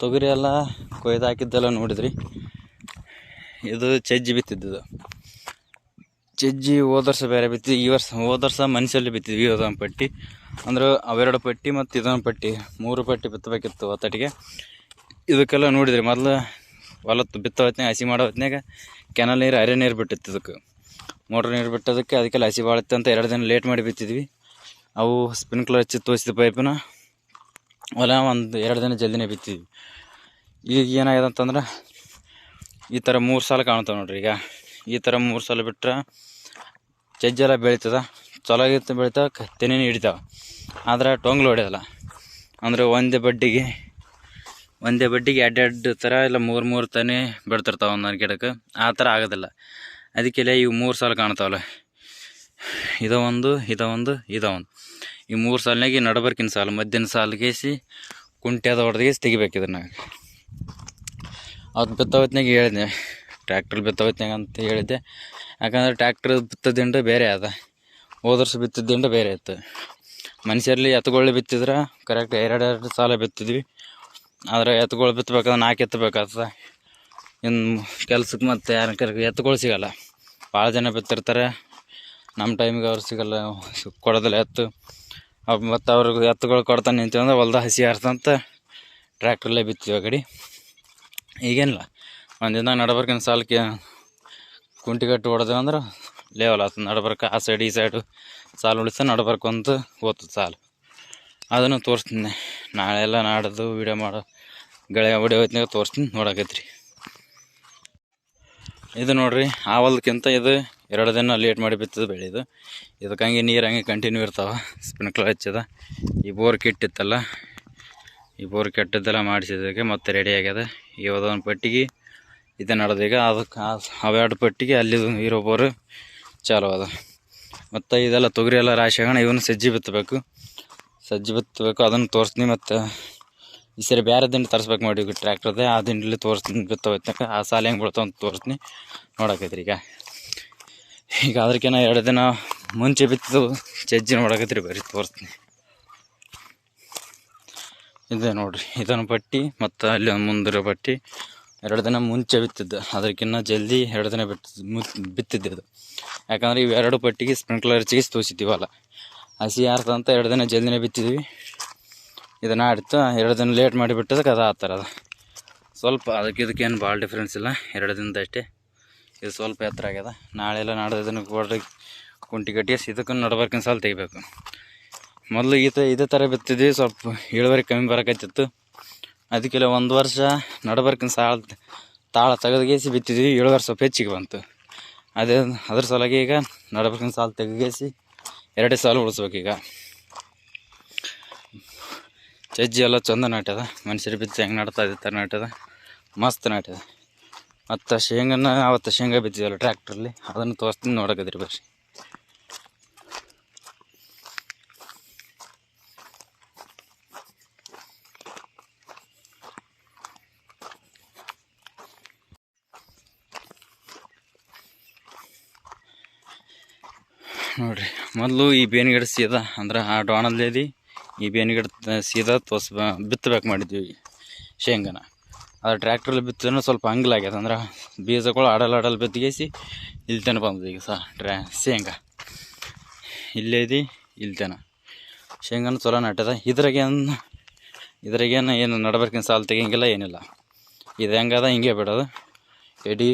ತೊಗರಿ ಎಲ್ಲ ಕೊಯ್ದು ಹಾಕಿದ್ದೆಲ್ಲ ನೋಡಿದ್ರಿ. ಇದು ಚಜ್ಜಿ ಬಿತ್ತಿದ್ದು ಚಜ್ಜಿ ಹೋದ ವರ್ಷ ಬೇರೆ ಬಿತ್ತಿ ಈ ವರ್ಷ ಹೋದ ವರ್ಷ ಮನುಷ್ಯಲ್ಲಿ ಬಿತ್ತಿದ್ವಿ ಅದೊಂದು ಪಟ್ಟಿ. ಅಂದ್ರೆ ಅವೆರಡು ಪಟ್ಟಿ ಮತ್ತು ಇದೊಂದು ಪಟ್ಟಿ, ಮೂರು ಪಟ್ಟಿ ಬಿತ್ತಬೇಕಿತ್ತು ಒತ್ತಟಿಗೆ. ಇದಕ್ಕೆಲ್ಲ ನೋಡಿದ್ರಿ, ಮೊದಲು ಹೊಲತ್ತು ಬಿತ್ತ ಹೊತ್ನ್ಯಾಗ, ಹಸಿ ಮಾಡೋ ಹೊತ್ನ್ಯಾಗ ಕೆನಲ್ ನೀರು, ಅರೆ ನೀರು ಬಿಟ್ಟಿತ್ತು ಇದಕ್ಕೆ. ಮೋಟ್ರ್ ನೀರು ಬಿಟ್ಟದಕ್ಕೆ ಅದಕ್ಕೆಲ್ಲ ಹಸಿ ಬಾಳುತ್ತೆ ಅಂತ ಎರಡು ದಿನ ಲೇಟ್ ಮಾಡಿ ಬಿತ್ತಿದ್ವಿ. ಅವು ಸ್ಪ್ರಿಂಕ್ಲರ್ ಹಚ್ಚಿ ತೋರಿಸಿದ ಪೈಪನ್ನ ಹೊಲ ಒಂದು ಎರಡು ದಿನ ಜಲ್ದಿನೇ ಬಿತ್ತಿದ್ವಿ. ಈಗ ಏನಾಗಿದೆ ಅಂತಂದ್ರೆ ಈ ಥರ ಮೂರು ಸಾಲ ಕಾಣ್ತಾವೆ ನೋಡ್ರಿ ಈಗ. ಈ ಥರ ಮೂರು ಸಾಲ ಬಿಟ್ರೆ ಜಜ್ಜೆಲ್ಲ ಬೆಳೀತದ ಚಲೋ ಆಗಿತ್ತು ತೆನೆ ಹಿಡಿತಾವೆ. ಆದರೆ ಟೊಂಗ್ಲು ಹೊಡೆಯೋಲ್ಲ. ಅಂದರೆ ಒಂದೇ ಬಡ್ಡಿಗೆ ಒಂದೇ ಬಡ್ಡಿಗೆ ಎರಡು ಎರಡು ಥರ ಇಲ್ಲ ಮೂರು ಮೂರು ತನೇ ಬೆಳ್ತಿರ್ತಾವೆ ಒಂದೊಂದು ಗಿಡಕ್ಕೆ. ಆ ಥರ ಆಗೋದಿಲ್ಲ. ಅದಕ್ಕೆಲ್ಲ ಇವು ಮೂರು ಸಾಲ ಕಾಣ್ತಾವಲ್ಲ ಇದ ಒಂದು ಇದ ಒಂದು ಇದ ಒಂದು. ಈ ಮೂರು ಸಾಲಿನಾಗ ನಡಬರ್ಕಿನ ಸಾಲು ಮಧ್ಯಾಹ್ನ ಸಾಲಿಗೇಸಿ ಕುಂಟ್ಯಾದ ಹೊಡೆದಗೇಸಿ ತೆಗಿಬೇಕು ಇದನ್ನ ಅದು ಬಿತ್ತವತ್ನಾಗ ಹೇಳಿದೆ ಟ್ರ್ಯಾಕ್ಟ್ರ್ ಬಿತ್ತವತ್ನಾಗ ಅಂತ ಹೇಳಿದ್ದೆ. ಯಾಕಂದ್ರೆ ಟ್ರ್ಯಾಕ್ಟ್ರ್ ಬಿತ್ತದಿಂಡ ಬೇರೆ ಅದ. ಹೋದರ್ಸ ಬಿತ್ತಿದ್ದಿಂಡು ಬೇರೆ ಇತ್ತು. ಮನುಷ್ಯರಲ್ಲಿ ಎತ್ತುಗಳು ಬಿತ್ತಿದ್ರೆ ಕರೆಕ್ಟ್ ಎರಡು ಎರಡು ಸಾಲ ಬಿತ್ತಿದ್ವಿ. ಆದರೆ ಎತ್ತುಗಳು ಬಿತ್ತಬೇಕಾದ್ರೆ ನಾಲ್ಕು ಎತ್ತಬೇಕಾಗ್ತದೆ ಇನ್ನು ಕೆಲ್ಸಕ್ಕೆ ಮತ್ತು ಯಾರು ಕರೆಕ್ಟ್ ಎತ್ತುಗಳು ಸಿಗಲ್ಲ. ಭಾಳ ಜನ ಬಿತ್ತಿರ್ತಾರೆ. ನಮ್ಮ ಟೈಮಿಗೆ ಅವ್ರು ಸಿಗಲ್ಲ, ಕೊಡೋದಿಲ್ಲ ಎತ್ತು. ಮತ್ತು ಅವ್ರಿಗೆ ಎತ್ತುಗಳು ಕೊಡ್ತಾನೆ ನಿಂತೀವಿ ಅಂದ್ರೆ ಹೊಲ್ದ ಹಸಿ ಹಾರ್ತಂತ ಟ್ರ್ಯಾಕ್ಟ್ರಲ್ಲೇ ಬಿತ್ತೀವಿ ಆ ಕಡೆ ಈಗೇನಿಲ್ಲ. ಒಂದಿನ ನಡಬರ್ಕಿನ ಸಾಲಕ್ಕೆ ಕುಂಟಿ ಕಟ್ಟಿ ಹೊಡೆದೇವು ಅಂದ್ರೆ ಲೇವಲ್ ಆತ. ನಡಬರ್ಕ ಆ ಸೈಡ್ ಈ ಸೈಡು ಸಾಲು ಉಳಿಸ ನಡಬರ್ಕ ಅಂತ ಓದ್ತದೆ ಸಾಲು. ಅದನ್ನು ತೋರಿಸ್ತೀನಿ ನಾಳೆ ಎಲ್ಲ ನಾಡೋದು ವೀಡಿಯೋ ಮಾಡೋ ಗೆಳೆ ಹೊಡೆ ಹೊತ್ತಿನಾಗ ತೋರಿಸ್ತೀನಿ, ನೋಡಕೈತ್ರಿ. ಇದು ನೋಡ್ರಿ, ಆ ಹೊಲಕ್ಕಿಂತ ಇದು ಎರಡು ದಿನ ಲೇಟ್ ಮಾಡಿ ಬಿತ್ತದ ಇದಕ್ಕೆ ಹಂಗೆ ನೀರು ಹಂಗೆ ಕಂಟಿನ್ಯೂ ಇರ್ತಾವೆ. ಸ್ಪ್ರಿಂಕ್ಲರ್ ಹಚ್ಚದ. ಈ ಬೋರ್ ಕೆಟ್ಟಿತ್ತಲ್ಲ. ಈ ಬೋರ್ ಕೆಟ್ಟದ್ದೆಲ್ಲ ಮಾಡಿಸಿದಕ್ಕೆ ಮತ್ತೆ ರೆಡಿ ಆಗ್ಯದ. ಇವದೊಂದು ಪಟ್ಟಿಗೆ ಇದು ನಡೆದೀಗ ಅದಕ್ಕೆ ಅವೆರಡು ಪಟ್ಟಿಗೆ ಅಲ್ಲಿ ಇರೋ ಬೋರ್ ಚಾಲು ಅದ. ಮತ್ತು ಇದೆಲ್ಲ ತೊಗರಿ ಎಲ್ಲ ರಾಶಿ ಆಗೋಣ ಇವನು ಸಜ್ಜಿ ಬಿತ್ತಬೇಕು. ಸಜ್ಜಿ ಬಿತ್ತಬೇಕು, ಅದನ್ನು ತೋರಿಸ್ತೀನಿ ಮತ್ತು ಈ ಸರಿ ಬೇರೆ ದಿಂಡು ತರಿಸ್ಬೇಕು ಮಾಡಿ ಟ್ರ್ಯಾಕ್ಟರ್ದೇ ಆ ದಿಂಡಲ್ಲಿ ತೋರಿಸ್ತೀನಿ ಬಿತ್ತ ಹೋಯ್ತಾಕ ಆ ಸಾಲ ಹೆಂಗೆ ಬೀಳ್ತಾವ ಅಂತ ತೋರಿಸ್ತೀನಿ. ನೋಡಕತ್ರಿ ಈಗ. ಈಗ ಅದಕ್ಕಿಂತ ಎರಡು ದಿನ ಮುಂಚೆ ಬಿತ್ತು ಜಜ್ಜಿ ನೋಡಕತ್ರಿ ಬರಿ ತೋರಿಸ್ತೀನಿ. ಇದೆ ನೋಡ್ರಿ ಇದನ್ನು ಪಟ್ಟಿ ಮತ್ತು ಅಲ್ಲಿ ಒಂದು ಮುಂದಿರೋ ಪಟ್ಟಿ ಎರಡು ದಿನ ಮುಂಚೆ ಬಿತ್ತಿದ್ದು ಅದಕ್ಕಿಂತ ಜಲ್ದಿ ಎರಡು ದಿನ ಬಿಟ್ಟು ಬಿತ್ತಿದ್ರು ಇದು. ಯಾಕಂದ್ರೆ ಇವೆರಡು ಪಟ್ಟಿಗೆ ಸ್ಪ್ರಿಂಕ್ಲರ್ ಚಿಗಿಸ್ ತೋರಿಸಿದ್ದೀವಲ್ಲ ಹಸಿ ಆರ್ತಂತ ಎರಡು ದಿನ ಜಲ್ದಿನೇ ಬಿತ್ತಿದ್ವಿ. ಇದನ್ನು ಆಡ್ತು ಎರಡು ದಿನ ಲೇಟ್ ಮಾಡಿ ಬಿಟ್ಟದಕ್ಕೆ ಅದು ಆ ಅದ. ಸ್ವಲ್ಪ ಅದಕ್ಕೆ ಇದಕ್ಕೇನು ಭಾಳ ಡಿಫ್ರೆನ್ಸ್ ಇಲ್ಲ, ಎರಡು ದಿನದ ಅಷ್ಟೇ. ಇದು ಸ್ವಲ್ಪ ಎತ್ತರ ಆಗ್ಯದ. ನಾಳೆ ಎಲ್ಲ ಇದನ್ನು ಕೊಡ್ರಿ. ಕುಂಟಿ ಕಟ್ಟಿ ಇದಕ್ಕೂ ನಡಬೇಕಿನ ಸಾಲ ತೆಗಿಬೇಕು. ಮೊದಲು ಈತ ಇದೇ ಥರ ಬಿತ್ತಿದ್ವಿ, ಸ್ವಲ್ಪ ಇಳುವರಿ ಕಮ್ಮಿ ಬರಕತ್ತಿತ್ತು. ಅದಕ್ಕೆಲ್ಲ ಒಂದು ವರ್ಷ ನಡಬರ್ಕಿನ ಸಾಲ ತಾಳ ತೆಗೆದುಗೇಸಿ ಬಿತ್ತಿದ್ವಿ, ಇಳುವರಿ ಸ್ವಲ್ಪ ಹೆಚ್ಚಿಗೆ ಬಂತು. ಅದೇ ಅದ್ರ ಸಲುವಾಗಿ ಈಗ ನಡಬರ್ಕಿನ ಸಾಲ ತೆಗೆಗೇಸಿ ಎರಡೇ ಸಾಲು ಉಳಿಸ್ಬೇಕೀಗ ಚಜ್ಜಿ ಎಲ್ಲ ಚಂದ ನಾಟ್ಯದ. ಮನುಷ್ಯರು ಬಿತ್ತಿ ಹೆಂಗೆ ನಡ್ತಾ ಇದೆ ಥರ ನಾಟ್ಯದ. ಮಸ್ತ್ ನಾಟ್ಯದ. ಮತ್ತು ಶೇಂಗನ, ಅವತ್ತು ಶೇಂಗಾ ಬಿತ್ತಿದ್ವಲ್ಲ ಟ್ರ್ಯಾಕ್ಟ್ರಲ್ಲಿ ಅದನ್ನು ತೋರಿಸ್ತೀನಿ ನೋಡಕದ್ರಿ ಬರ್ರಿ. ನೋಡ್ರಿ, ಮೊದಲು ಈ ಬೇವಿನ ಗಿಡ ಸೀದಾ, ಅಂದ್ರೆ ಆ ಡೋಣಲ್ಲೇದಿ ಈ ಬೇನ್ ಗಿಡ ಸೀದಾ ತೋರ್ಸ್, ಬಿತ್ತಬೇಕು ಮಾಡಿದ್ವಿ, ಶೇಂಗಾನ. ಅದು ಟ್ರ್ಯಾಕ್ಟ್ರಲ್ಲಿ ಬಿತ್ತಿದ್ರೆ ಸ್ವಲ್ಪ ಹಂಗ್ಲಾಗ್ಯದ ಅಂದ್ರೆ ಬೀಜಗಳು ಆಡಲ್ ಆಡಲ್ ಬಿತ್ತಿಗೇಸಿ ಇಲ್ಲಿ ಬಂದದ ಈಗ ಸಹ ಟ್ರ್ಯಾ ಶೇಂಗಾ. ಇಲ್ಲೇದಿ ಇಲ್ಲಿ ತನ ಶೇಂಗಾನು ಚಲೋ ನಟ್ಯದ ಇದ್ರಾಗೇನು ಇದ್ರಾಗೇನು ಏನು ನಡಬೇಕಿನ ಸಾಲ ತೆಗಿಯಂಗಿಲ್ಲ, ಏನಿಲ್ಲ. ಇದು ಹೆಂಗದ, ಹಿಂಗೆ ಬಿಡೋದು. ಎಡಿ,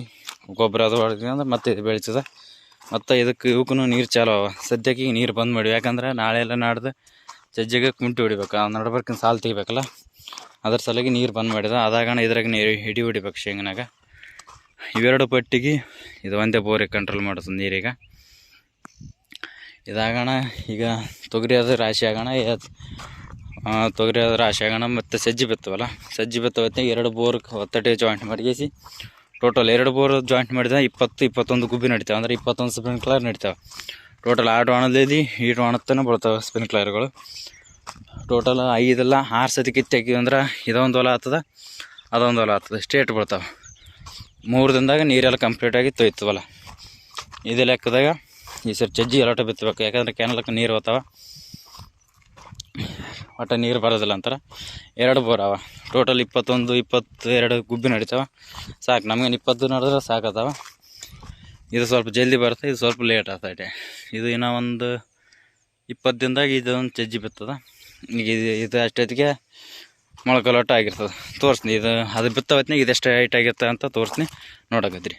ಗೊಬ್ಬರ ಅದು ಹೊಡೆದ ಮತ್ತೆ ಇದು ಬೆಳೀತದ ಮತ್ತು ಇದಕ್ಕೆ ಇವಕ್ಕೂ ನೀರು ಚಾಲು ಅವ. ಸದ್ಯಕ್ಕೆ ಈಗ ನೀರು ಬಂದ್ ಮಾಡಿ ಯಾಕಂದ್ರೆ ನಾಳೆ ಎಲ್ಲ ನಾಡ್ದು ಸಜ್ಜಿಗೆ ಕುಂಟಿ ಹೊಡಿಬೇಕು. ನಡ್ಬರ್ಕಿನ ಸಾಲು ತೆಗಿಬೇಕಲ್ಲ. ಅದ್ರ ಸಲಗಿ ನೀರು ಬಂದ್ ಮಾಡಿದ. ಅದಾಗಣ ಇದ್ರಾಗ ನೀರು ಹಿಡಿ ಹೊಡಿಬೇಕು ಶೇಂಗನಾಗ ಇವೆರಡು ಪಟ್ಟಿಗೆ ಇದು ಒಂದೇ ಬೋರಿಗೆ ಕಂಟ್ರೋಲ್ ಮಾಡುತ್ತೆ ನೀರೀಗ. ಇದಾಗಣ ಈಗ ತೊಗರಿ ಅದು ರಾಶಿ ಆಗೋಣ ತೊಗರಿ ಅದು ರಾಶಿ ಆಗೋಣ ಮತ್ತು ಸಜ್ಜಿ ಬಿತ್ತವಲ್ಲ. ಸಜ್ಜಿ ಬಿತ್ತೋ ಹೊತ್ತಿಗೆ ಎರಡು ಬೋರ್ ಒತ್ತಟೆ ಜಾಯಿಂಟ್ ಮಾಡಿಸಿ ಟೋಟಲ್ ಎರಡು ಬೋರ್ ಜಾಯಿಂಟ್ ಮಾಡಿದ ಇಪ್ಪತ್ತು, ಇಪ್ಪತ್ತೊಂದು ಗುಬ್ಬಿ ನಡಿತಾವೆ. ಅಂದ್ರೆ ಇಪ್ಪತ್ತೊಂದು ಸ್ಪ್ರಿಂಕ್ಲರ್ ನಡಿತಾವೆ. ಟೋಟಲ್ ಆ ಒಣದಲ್ಲಿ ಈಡು ಒಣತನ ಬರ್ತಾವೆ ಸ್ಪ್ರಿಂಕ್ಲರ್ಗಳು ಟೋಟಲ್ ಐದಲ್ಲ ಆರು ಸತಿ ಕಿತ್ತು ಹಾಕಿವಿ ಅಂದ್ರೆ ಇದೊಂದು ಹೊಲ ಆಗ್ತದ ಅದೊಂದು ಹೊಲ ಆಗ್ತದೆ ಸ್ಟೇಟ್ ಬೀಳ್ತಾವೆ. ಮೂರು ದಿನದಾಗ ನೀರೆಲ್ಲ ಕಂಪ್ಲೀಟಾಗಿ ತೊಯ್ತವಲ್ಲ ಇದೆ ಲೆಕ್ಕದಾಗ ಈ ಸರಿ ಚಜ್ಜಿ ಎಲ್ಲಟ ಬಿತ್ತಬೇಕು, ಯಾಕಂದ್ರೆ ಕೆನಲಕ್ಕೆ ನೀರು ಹೋಗ್ತಾವ ಒಟ್ಟು ನೀರು ಬರೋದಿಲ್ಲ ಅಂತಾರೆ. ಎರಡು ಬೋರ್ ಅವ. ಟೋಟಲ್ ಇಪ್ಪತ್ತೊಂದು ಇಪ್ಪತ್ತು ಎರಡು ಗುಬ್ಬಿ ನಡೀತಾವ. ಸಾಕು ನಮಗೇನು ಇಪ್ಪತ್ತು ನಡೆದ್ರೆ ಸಾಕತ್ತಾವ ಇದು ಸ್ವಲ್ಪ ಜಲ್ದಿ ಬರುತ್ತೆ, ಇದು ಸ್ವಲ್ಪ ಲೇಟ್ ಆಗ್ತೈತೆ. ಇದು ಇನ್ನೂ ಒಂದು ಇಪ್ಪತ್ತು ದಿನದಾಗ ಇದೊಂದು ಚಜ್ಜಿ ಬಿತ್ತದ. ಇದು ಇದು ಅಷ್ಟೊತ್ತಿಗೆ ಮೊಳಕಲೋಟ ಆಗಿರ್ತದೆ. ತೋರಿಸ್ತೀನಿ. ಇದು ಅದು ಬಿತ್ತ ಹೊತ್ನಾಗ ಇದೆಷ್ಟು ಹೈಟ್ ಆಗಿರ್ತದೆ ಅಂತ ತೋರಿಸ್ತೀನಿ. ನೋಡಕತ್ರಿ